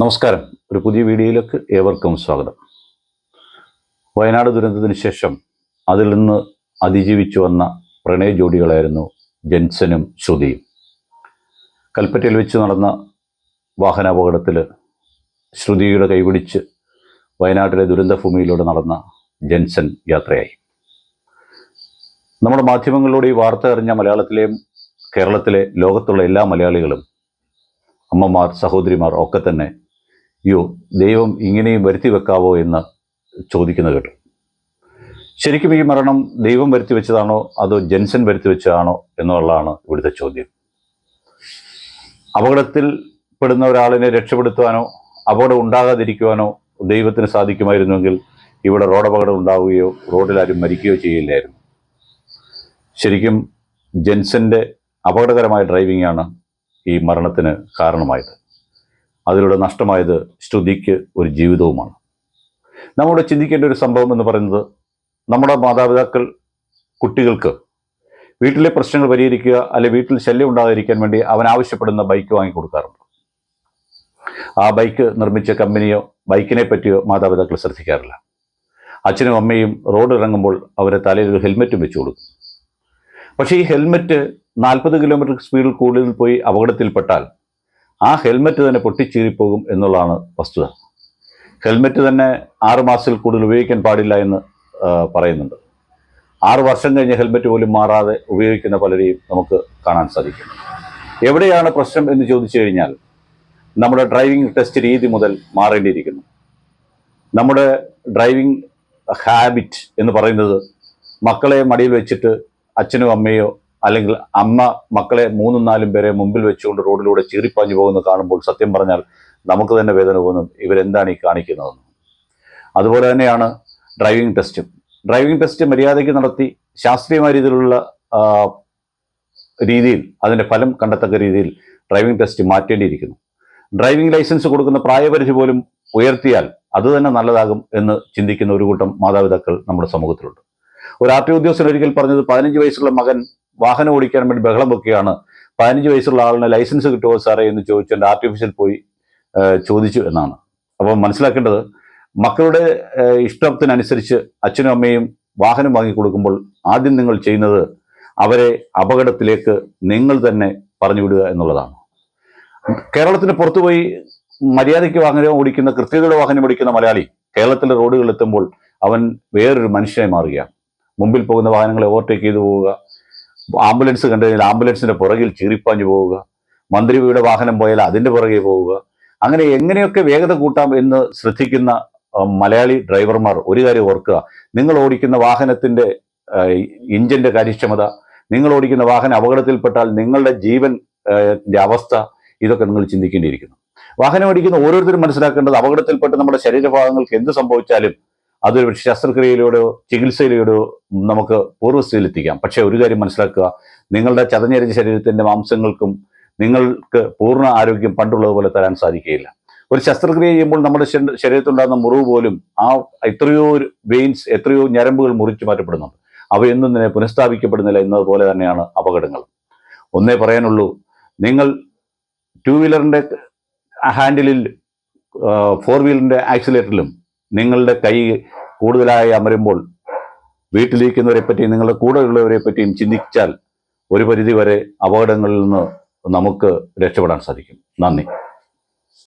നമസ്കാരം. ഒരു പുതിയ വീഡിയോയിലേക്ക് ഏവർക്കും സ്വാഗതം. വയനാട് ദുരന്തത്തിന് ശേഷം അതിൽ നിന്ന് അതിജീവിച്ചു വന്ന പ്രണയ ജോഡികളായിരുന്നു ജെൻസനും ശ്രുതിയും. കൽപ്പറ്റയിൽ വെച്ച് നടന്ന വാഹനാപകടത്തിൽ ശ്രുതിയുടെ കൈപിടിച്ച് വയനാട്ടിലെ ദുരന്തഭൂമിയിലൂടെ നടന്ന ജെൻസൻ യാത്രയായി. നമ്മുടെ മാധ്യമങ്ങളിലൂടെ ഈ വാർത്ത അറിഞ്ഞ മലയാളത്തിലെയും കേരളത്തിലെ ലോകത്തുള്ള എല്ലാ മലയാളികളും അമ്മമാർ സഹോദരിമാർ ഒക്കെ തന്നെ അയ്യോ ദൈവം ഇങ്ങനെയും വരുത്തി വെക്കാവോ എന്ന് ചോദിക്കുന്നത് കേട്ടു. ശരിക്കും ഈ മരണം ദൈവം വരുത്തി വെച്ചതാണോ അതോ ജെൻസൻ വരുത്തി വെച്ചതാണോ എന്നുള്ളതാണ് ഇവിടുത്തെ ചോദ്യം. അപകടത്തിൽ പെടുന്ന ഒരാളിനെ രക്ഷപ്പെടുത്തുവാനോ അപകടം ഉണ്ടാകാതിരിക്കുവാനോ ദൈവത്തിന് സാധിക്കുമായിരുന്നുവെങ്കിൽ ഇവിടെ റോഡപകടം ഉണ്ടാവുകയോ റോഡിൽ ആരും മരിക്കുകയോ ചെയ്യില്ലായിരുന്നു. ശരിക്കും ജെൻസന്റെ അപകടകരമായ ഡ്രൈവിംഗാണ് ഈ മരണത്തിന് കാരണമായത്. അതിലൂടെ നഷ്ടമായത് ശ്രുതിക്ക് ഒരു ജീവിതവുമാണ്. നമ്മുടെ ചിന്തിക്കേണ്ട ഒരു സംഭവം എന്ന് പറയുന്നത് നമ്മുടെ മാതാപിതാക്കൾ കുട്ടികൾക്ക് വീട്ടിലെ പ്രശ്നങ്ങൾ പരിഹരിക്കുക അല്ലെ വീട്ടിൽ ശല്യം ഉണ്ടാകാതിരിക്കാൻ വേണ്ടി അവൻ ആവശ്യപ്പെടുന്ന ബൈക്ക് വാങ്ങിക്കൊടുക്കാറുണ്ട് ആ ബൈക്ക് നിർമ്മിച്ച കമ്പനിയോ ബൈക്കിനെ പറ്റിയോ മാതാപിതാക്കൾ ശ്രദ്ധിക്കാറില്ല. അച്ഛനും അമ്മയും റോഡ് ഇറങ്ങുമ്പോൾ അവരെ തലയിൽ ഒരു ഹെൽമെറ്റും വെച്ചു കൊടുക്കും. പക്ഷേ ഈ ഹെൽമെറ്റ് നാൽപ്പത് കിലോമീറ്റർ സ്പീഡിൽ കൂടുതൽ പോയി അപകടത്തിൽപ്പെട്ടാൽ ആ ഹെൽമെറ്റ് തന്നെ പൊട്ടിച്ചീറിപ്പോകും എന്നുള്ളതാണ് വസ്തുത. ഹെൽമെറ്റ് തന്നെ ആറ് മാസത്തിൽ കൂടുതൽ ഉപയോഗിക്കാൻ പാടില്ല എന്ന് പറയുന്നുണ്ട്. ആറ് വർഷം കഴിഞ്ഞ് ഹെൽമെറ്റ് പോലും മാറാതെ ഉപയോഗിക്കുന്ന പലരെയും നമുക്ക് കാണാൻ സാധിക്കും. എവിടെയാണ് പ്രശ്നം എന്ന് ചോദിച്ചു കഴിഞ്ഞാൽ നമ്മുടെ ഡ്രൈവിംഗ് ടെസ്റ്റ് രീതി മുതൽ മാറേണ്ടിയിരിക്കുന്നു. നമ്മുടെ ഡ്രൈവിംഗ് ഹാബിറ്റ് എന്ന് പറയുന്നത് മക്കളെ മടിയിൽ വെച്ചിട്ട് അച്ഛനും അമ്മയോ അല്ലെങ്കിൽ അമ്മ മക്കളെ മൂന്നും നാലും പേരെ മുമ്പിൽ വെച്ചുകൊണ്ട് റോഡിലൂടെ ചീറിപ്പാഞ്ഞു പോകുന്ന കാണുമ്പോൾ സത്യം പറഞ്ഞാൽ നമുക്ക് തന്നെ വേദന പോകുന്നു ഇവരെന്താണ് ഈ കാണിക്കുന്നതെന്ന് അതുപോലെ തന്നെയാണ് ഡ്രൈവിംഗ് ടെസ്റ്റും ഡ്രൈവിംഗ് ടെസ്റ്റ് മര്യാദയ്ക്ക് നടത്തി ശാസ്ത്രീയമായ രീതിയിലുള്ള രീതിയിൽ അതിന്റെ ഫലം കണ്ടെത്തക്ക രീതിയിൽ ഡ്രൈവിംഗ് ടെസ്റ്റ് മാറ്റേണ്ടിയിരിക്കുന്നു. ഡ്രൈവിംഗ് ലൈസൻസ് കൊടുക്കുന്ന പ്രായപരിധി പോലും ഉയർത്തിയാൽ അത് തന്നെ നല്ലതാകും എന്ന് ചിന്തിക്കുന്ന ഒരു കൂട്ടം മാതാപിതാക്കൾ നമ്മുടെ സമൂഹത്തിലുണ്ട്. ഒരു ആർ ടി ഉദ്യോഗസ്ഥൻ ഒരിക്കൽ പറഞ്ഞത് പതിനഞ്ച് വയസ്സുള്ള മകൻ വാഹനം ഓടിക്കാൻ വേണ്ടി ബഹളം വെക്കുകയാണ്. പതിനഞ്ച് വയസ്സുള്ള ആളിന് ലൈസൻസ് കിട്ടുമോ സാറേ എന്ന് ചോദിച്ചു എന്റെ ആർട്ടിഫിഷ്യൽ പോയി ചോദിച്ചു എന്നാണ്. അപ്പോൾ മനസ്സിലാക്കേണ്ടത് മക്കളുടെ ഇഷ്ടത്തിനനുസരിച്ച് അച്ഛനും അമ്മയും വാഹനം വാങ്ങിക്കൊടുക്കുമ്പോൾ ആദ്യം നിങ്ങൾ ചെയ്യുന്നത് അവരെ അപകടത്തിലേക്ക് നിങ്ങൾ തന്നെ പറഞ്ഞു വിടുക എന്നുള്ളതാണ്. കേരളത്തിന് പുറത്തുപോയി മര്യാദയ്ക്ക് വാഹനം ഓടിക്കുന്ന കൃത്യതയുടെ വാഹനം ഓടിക്കുന്ന മലയാളി കേരളത്തിലെ റോഡുകളിൽ എത്തുമ്പോൾ അവൻ വേറൊരു മനുഷ്യനായി മാറുകയാണ്. മുമ്പിൽ പോകുന്ന വാഹനങ്ങളെ ഓവർടേക്ക് ചെയ്തു പോവുക ആംബുലൻസ് കണ്ടു കഴിഞ്ഞാൽ ആംബുലൻസിന്റെ പുറകിൽ ചീറിപ്പാഞ്ഞു പോവുക. മന്ത്രിയുടെ വാഹനം പോയാൽ അതിന്റെ പുറകെ പോവുക. അങ്ങനെ എങ്ങനെയൊക്കെ വേഗത കൂട്ടാം എന്ന് ശ്രദ്ധിക്കുന്ന മലയാളി ഡ്രൈവർമാർ ഒരു കാര്യം ഓർക്കുക. നിങ്ങൾ ഓടിക്കുന്ന വാഹനത്തിന്റെ ഇഞ്ചിന്റെ കാര്യക്ഷമത നിങ്ങൾ ഓടിക്കുന്ന വാഹനം അപകടത്തിൽപ്പെട്ടാൽ നിങ്ങളുടെ ജീവൻ അവസ്ഥ ഇതൊക്കെ നിങ്ങൾ ചിന്തിക്കേണ്ടിയിരിക്കുന്നു. വാഹനം ഓടിക്കുന്ന ഓരോരുത്തരും മനസ്സിലാക്കേണ്ടത് അപകടത്തിൽപ്പെട്ട് നമ്മുടെ ശരീരഭാഗങ്ങൾക്ക് എന്ത് സംഭവിച്ചാലും അതൊരു ശസ്ത്രക്രിയയിലൂടെയോ ചികിത്സയിലൂടെയോ നമുക്ക് പൂർവസ്ഥയിലെത്തിക്കാം പക്ഷേ ഒരു കാര്യം മനസ്സിലാക്കുക. നിങ്ങളുടെ ചതഞ്ഞരിഞ്ഞ ശരീരത്തിന്റെ മാംസങ്ങൾക്കും നിങ്ങൾക്ക് പൂർണ ആരോഗ്യം പണ്ടുള്ളതുപോലെ തരാൻ സാധിക്കുകയില്ല. ഒരു ശസ്ത്രക്രിയ ചെയ്യുമ്പോൾ നമ്മുടെ ശരീ- ശരീരത്തുണ്ടാകുന്ന മുറിവ് പോലും ആ എത്രയോ വെയിൻസ് എത്രയോ ഞരമ്പുകൾ മുറിച്ചു മാറ്റപ്പെടുന്നുണ്ട്. അവയൊന്നും തന്നെ പുനഃസ്ഥാപിക്കപ്പെടുന്നില്ല എന്നതുപോലെ തന്നെയാണ് അപകടങ്ങൾ ഒന്നേ പറയാനുള്ളൂ നിങ്ങൾ ടു വീലറിന്റെ ഹാൻഡിലിൽ ഫോർ വീലറിന്റെ ആക്സിലേറ്ററിലും നിങ്ങളുടെ കൈ കൂടുതലായി അമരുമ്പോൾ വീട്ടിലിരിക്കുന്നവരെ പറ്റിയും നിങ്ങളുടെ കൂടെയുള്ളവരെ പറ്റിയും ചിന്തിച്ചാൽ ഒരു പരിധിവരെ അപകടങ്ങളിൽ നിന്ന് നമുക്ക് രക്ഷപ്പെടാൻ സാധിക്കും. നന്ദി.